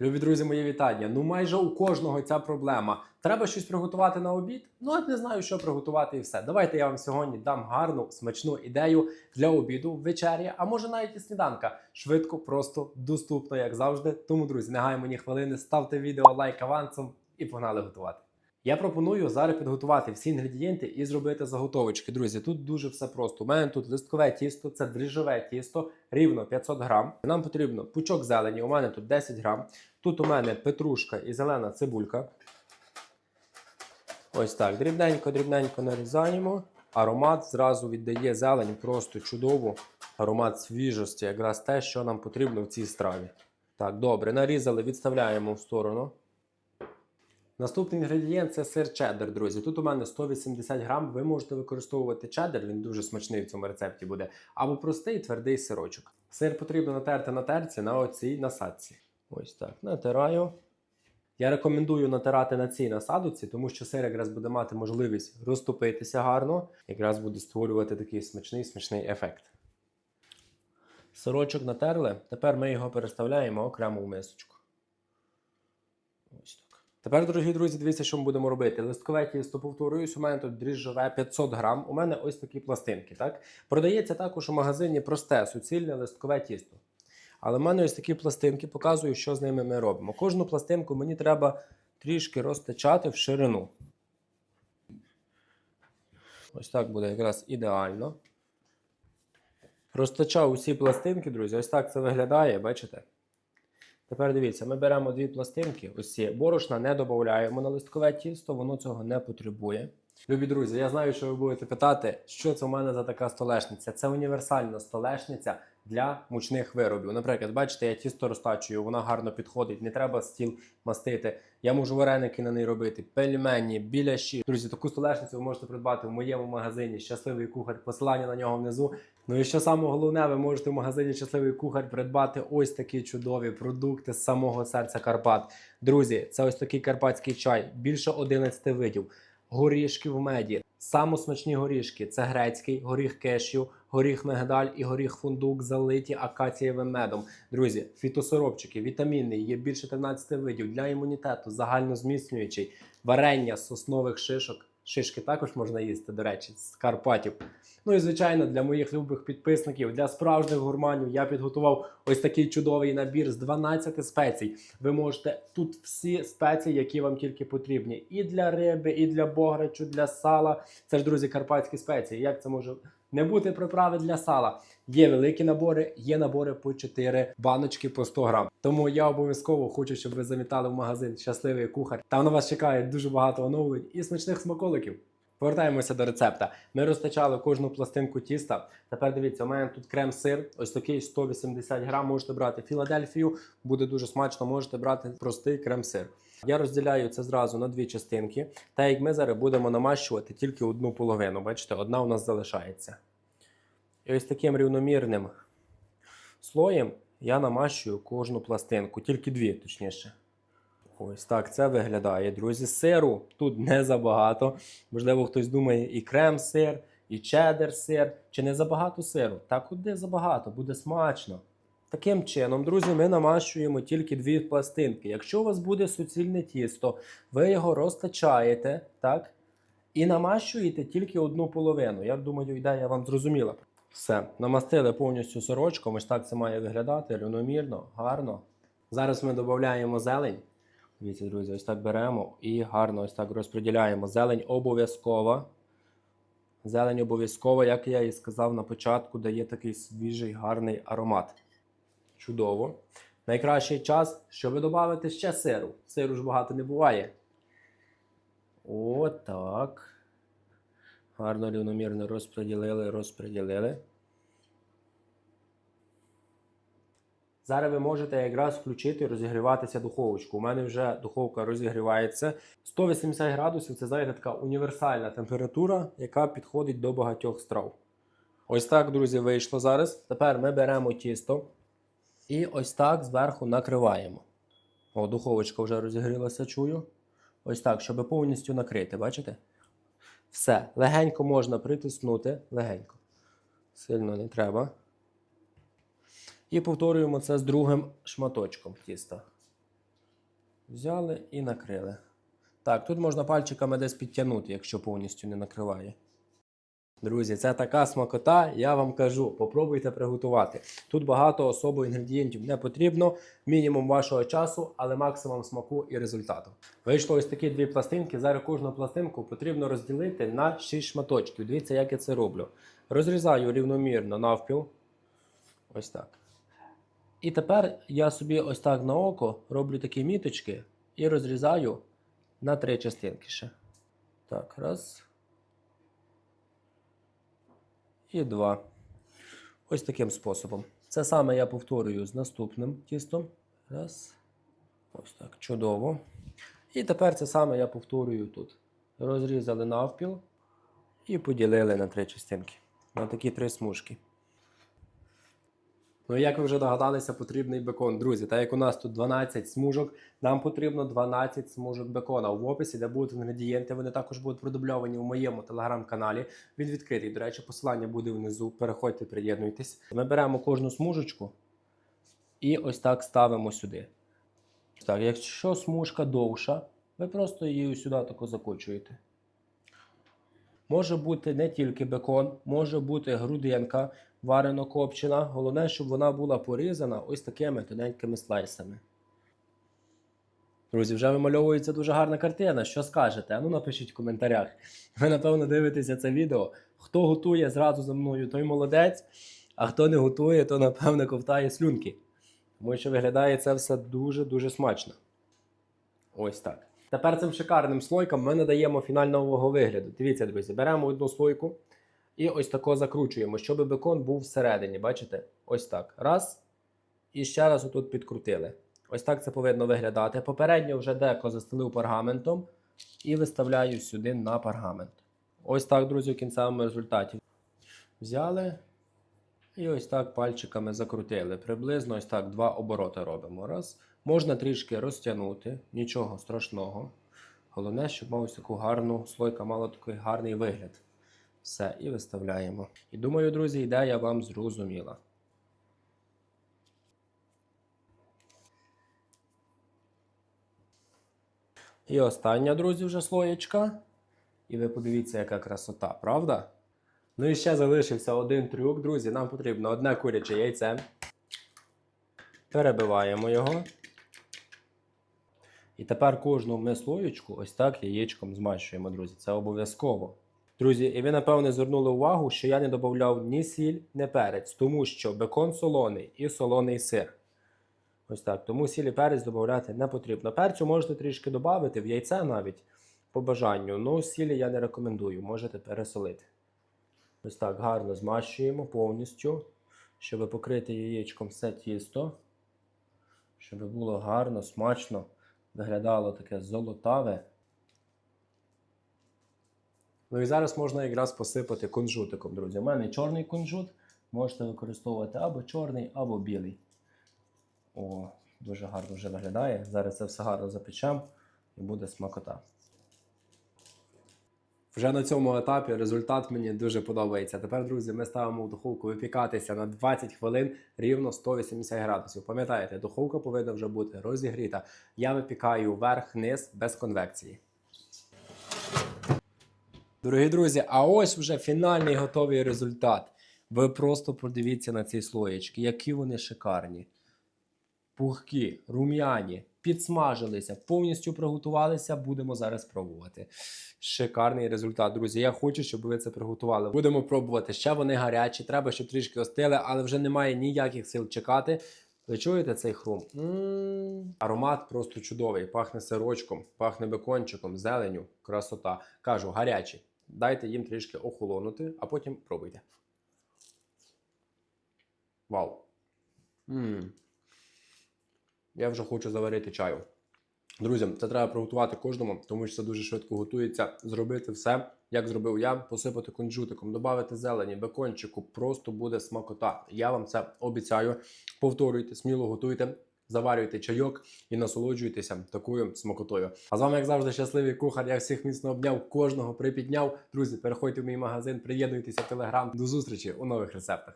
Любі друзі, мої вітання. Ну майже у кожного ця проблема. Треба щось приготувати на обід. Ну от не знаю, що приготувати і все. Давайте я вам сьогодні дам гарну смачну ідею для обіду, вечері, а може навіть і сніданка. Швидко, просто, доступно, як завжди. Тому, друзі, не гаймо ні хвилини, ставте відео лайк авансом і погнали готувати. Я пропоную зараз підготувати всі інгредієнти і зробити заготовочки. Друзі, тут дуже все просто. У мене тут листкове тісто, це дріжджове тісто, рівно 500 грам. Нам потрібно пучок зелені, у мене тут 10 грам. Тут у мене петрушка і зелена цибулька. Ось так. Дрібненько-дрібненько нарізаємо. Аромат зразу віддає зелень, просто чудово. Аромат свіжості, якраз те, що нам потрібно в цій страві. Так, добре, нарізали, відставляємо в сторону. Наступний інгредієнт це сир чеддер, друзі. Тут у мене 180 грам. Ви можете використовувати чеддер, він дуже смачний в цьому рецепті буде. Або простий твердий сирочок. Сир потрібно натерти на терці на оцій насадці. Ось так. Натираю. Я рекомендую натирати на цій насадці, тому що сир якраз буде мати можливість розтопитися гарно, якраз буде створювати такий смачний смачний ефект. Сирочок натерли. Тепер ми його переставляємо окремо в мисочку. Ось так. Тепер, дорогі друзі, дивіться, що ми будемо робити. Листкове тісто, повторююсь, у мене тут дріжджове 500 грам. У мене ось такі пластинки. Так? Продається також у магазині просте суцільне листкове тісто. Але в мене ось такі пластинки, показую, що з ними ми робимо. Кожну пластинку мені треба трішки розтичати в ширину. Ось так буде якраз ідеально. Розтачав усі пластинки, друзі. Ось так це виглядає, бачите? Тепер дивіться, ми беремо дві пластинки. Ось ці борошна не додаємо на листкове тісто, воно цього не потребує. Любі друзі, я знаю, що ви будете питати, що це у мене за така столешниця. Це універсальна столешниця для мучних виробів. Наприклад, бачите, я тісто розтачую, вона гарно підходить, не треба стіл мастити. Я можу вареники на неї робити, пельмені, біляші. Друзі, таку столешницю ви можете придбати в моєму магазині Щасливий кухар. Посилання на нього внизу. Ну і що саме головне, ви можете в магазині Щасливий кухар придбати ось такі чудові продукти з самого серця Карпат. Друзі, це ось такий карпатський чай, більше 11 видів. Горішки в меді. Самосмачні горішки це грецький, горіх кешю, горіх мигдаль і горіх фундук, залиті акацієвим медом. Друзі, фітосоробчики, вітамінний, є більше 13 видів для імунітету, загальнозміцнюючий, варення соснових шишок. Шишки також можна їсти, до речі, з Карпатів. Ну і звичайно, для моїх любих підписників, для справжніх гурманів я підготував ось такий чудовий набір з 12 спецій. Ви можете тут всі спеції, які вам тільки потрібні, і для риби, і для бограчу, для сала. Це ж друзі, карпатські спеції. Як це може не бути приправи для сала? Є великі набори, є набори по 4 баночки по 100 грам. Тому я обов'язково хочу, щоб ви завітали в магазин Щасливий кухар. Там на вас чекає дуже багато оновлень і смачних смаколиків. Повертаємося до рецепта. Ми розтачали кожну пластинку тіста. Тепер дивіться, у мене тут крем-сир, ось такий 180 грам. Можете брати Філадельфію, буде дуже смачно. Можете брати простий крем-сир. Я розділяю це зразу на дві частинки. Та як ми зараз будемо намащувати тільки одну половину. Бачите, одна у нас залишається. І ось таким рівномірним слоєм я намащую кожну пластинку, тільки дві, точніше. Ось так це виглядає, друзі. Сиру тут не забагато. Можливо, хтось думає, і крем-сир, і чеддер-сир. Чи не забагато сиру? Та куди забагато, буде смачно. Таким чином, друзі, ми намащуємо тільки дві пластинки. Якщо у вас буде суцільне тісто, ви його розтачаєте, так? І намащуєте тільки одну половину. Я думаю, ідея вам зрозуміла. Все, намастили повністю сорочком. Ось так це має виглядати рівномірно, гарно. Зараз ми додаємо зелень. Дивіться, друзі, ось так беремо і гарно ось так розподіляємо. Зелень обов'язкова. Зелень обов'язково, як я і сказав на початку, дає такий свіжий гарний аромат. Чудово. Найкращий час, щоб додати ще сиру. Сиру ж багато не буває. Отак. Гарно рівномірно розподілили, розподілили. Зараз ви можете якраз включити і розігріватися духовочку. У мене вже духовка розігрівається. 180 градусів це знаєте, така універсальна температура, яка підходить до багатьох страв. Ось так, друзі, вийшло зараз. Тепер ми беремо тісто і ось так зверху накриваємо. О, духовочка вже розігрілася, чую. Ось так, щоб повністю накрити, бачите? Все, легенько можна притиснути, легенько. Сильно не треба. І повторюємо це з другим шматочком тіста. Взяли і накрили. Так, тут можна пальчиками десь підтягнути, якщо повністю не накриває. Друзі, це така смакота, я вам кажу, попробуйте приготувати. Тут багато особо інгредієнтів не потрібно, мінімум вашого часу, але максимум смаку і результату. Вийшло ось такі дві пластинки. Зараз кожну пластинку потрібно розділити на 6 шматочків. Дивіться, як я це роблю. Розрізаю рівномірно навпіл. Ось так. І тепер я собі ось так на око роблю такі міточки і розрізаю на три частинки ще. Так, раз. І два. Ось таким способом. Це саме я повторюю з наступним тістом. Раз. Ось так. Чудово. І тепер це саме я повторюю тут. Розрізали навпіл і поділили на три частинки. На такі три смужки. Ну, як ви вже догадалися, потрібний бекон. Друзі, так як у нас тут 12 смужок, нам потрібно 12 смужок бекона. В описі, де будуть інгредієнти, вони також будуть продубльовані в моєму телеграм-каналі. Він відкритий. До речі, посилання буде внизу. Переходьте, приєднуйтесь. Ми беремо кожну смужечку і ось так ставимо сюди. Так, якщо смужка довша, ви просто її сюди тако закочуєте. Може бути не тільки бекон, може бути грудинка варено копчена. Головне, щоб вона була порізана ось такими тоненькими слайсами. Друзі, вже вимальовується дуже гарна картина. Що скажете? Ну напишіть в коментарях. Ви, напевно, дивитеся це відео. Хто готує зразу за мною, той молодець, а хто не готує, то напевно ковтає слюнки. Тому що виглядає це все дуже-дуже смачно. Ось так. Тепер цим шикарним слойкам ми надаємо фінального вигляду. Дивіться, друзі, беремо одну слойку і ось тако закручуємо, щоб бекон був всередині. Бачите? Ось так. Раз. І ще раз отут підкрутили. Ось так це повинно виглядати. Попередньо вже деко застелив пергаментом і виставляю сюди на пергамент. Ось так, друзі, в кінцевому результаті. Взяли і ось так пальчиками закрутили. Приблизно ось так два обороти робимо. Раз. Можна трішки розтягнути, нічого страшного. Головне, щоб мав ось таку гарну слойка мала такий гарний вигляд. Все, і виставляємо. І думаю, друзі, ідея вам зрозуміла. І остання, друзі, вже слоєчка. І ви подивіться, яка красота, правда? Ну і ще залишився один трюк, друзі. Нам потрібно одне куряче яйце. Перебиваємо його. І тепер кожну ми слоєчку ось так яєчком змащуємо, друзі. Це обов'язково. Друзі, і ви напевне звернули увагу, що я не додавав ні сіль, ні перець, тому що бекон солоний і солоний сир. Ось так. Тому сіль і перець додати не потрібно. Перцю можете трішки додати, в яйце навіть по бажанню. Ну, сілі я не рекомендую, можете пересолити. Ось так гарно змащуємо повністю, щоб покрити яєчком все тісто, щоб було гарно, смачно, виглядало таке золотаве. Ну і зараз можна якраз посипати кунжутиком, друзі. У мене чорний кунжут, можете використовувати або чорний, або білий. О, дуже гарно вже виглядає. Зараз це все гарно запечемо і буде смакота. Вже на цьому етапі результат мені дуже подобається. Тепер, друзі, ми ставимо в духовку випікатися на 20 хвилин рівно 180 градусів. Пам'ятаєте, духовка повинна вже бути розігріта. Я випікаю верх-низ без конвекції. Дорогі друзі, а ось вже фінальний готовий результат. Ви просто подивіться на ці слоєчки, які вони шикарні. Пухкі, рум'яні, підсмажилися, повністю приготувалися. Будемо зараз пробувати. Шикарний результат, друзі. Я хочу, щоб ви це приготували. Будемо пробувати. Ще вони гарячі, треба, щоб трішки остили, але вже немає ніяких сил чекати. Ви чуєте цей хрум? Аромат просто чудовий. Пахне сирочком, пахне бекончиком, зеленю, красота. Кажу, гарячі. Дайте їм трішки охолонути, а потім пробуйте. Вау. м Я вже хочу заварити чаю. Друзі, це треба приготувати кожному, тому що це дуже швидко готується. Зробити все, як зробив я, посипати кунжутиком, додати зелені, бекончику, просто буде смакота. Я вам це обіцяю. Повторюйте, сміло готуйте, заварюйте чайок і насолоджуйтеся такою смакотою. А з вами, як завжди, щасливий кухар. Я всіх міцно обняв, кожного припідняв. Друзі, переходьте в мій магазин, приєднуйтеся в телеграм. До зустрічі у нових рецептах.